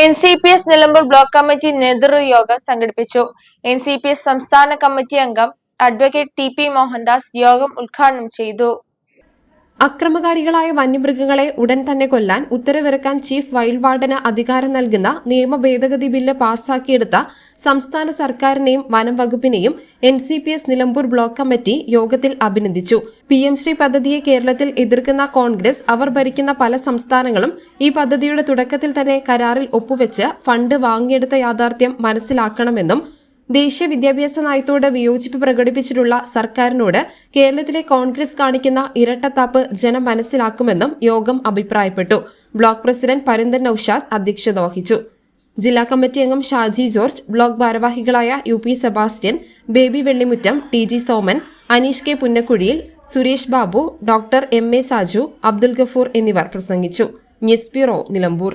N C P S Nilambur block committee നേതൃയോഗം സംഘടിപ്പിച്ചു. N C P S സംസ്ഥാന committee അംഗം അഡ്വക്കേറ്റ് ടി പി മോഹൻദാസ് യോഗം ഉദ്ഘാടനം ചെയ്തു. അക്രമകാരികളായ വന്യമൃഗങ്ങളെ ഉടൻ തന്നെ കൊല്ലാൻ ഉത്തരവിറക്കാൻ ചീഫ് വൈൽഡ് വാർഡന് അധികാരം നൽകുന്ന നിയമ ഭേദഗതി ബില്ല് പാസാക്കിയെടുത്ത സംസ്ഥാന സർക്കാരിനെയും വനം വകുപ്പിനെയും N C P S Nilambur block committee യോഗത്തിൽ അഭിനന്ദിച്ചു. പി എം ശ്രീ പദ്ധതിയെ കേരളത്തിൽ എതിർക്കുന്ന കോൺഗ്രസ് അവർ ഭരിക്കുന്ന പല സംസ്ഥാനങ്ങളും ഈ പദ്ധതിയുടെ തുടക്കത്തിൽ തന്നെ കരാറിൽ ഒപ്പുവെച്ച് ഫണ്ട് വാങ്ങിയെടുത്ത യാഥാർത്ഥ്യം മനസ്സിലാക്കണമെന്നും ദേശീയ വിദ്യാഭ്യാസ നയത്തോട് വിയോജിപ്പ് പ്രകടിപ്പിച്ചിട്ടുള്ള സർക്കാരിനോട് കേരളത്തിലെ കോൺഗ്രസ് കാണിക്കുന്ന ഇരട്ടത്താപ്പ് ജനം മനസ്സിലാക്കുമെന്നും യോഗം അഭിപ്രായപ്പെട്ടു. ബ്ലോക്ക് പ്രസിഡന്റ് പരിന്തൻ നൌഷാദ് അധ്യക്ഷത വഹിച്ചു. ജില്ലാ കമ്മിറ്റി അംഗം ഷാജി ജോർജ് ബ്ലോക്ക് ഭാരവാഹികളായ U P Sebastian Baby Vellimuttam T G Soman Aneesh K Punnakkuzhiyil Suresh Babu doctor M A Saju Abdul Gafoor എന്നിവർ പ്രസംഗിച്ചു. News bureau Nilambur.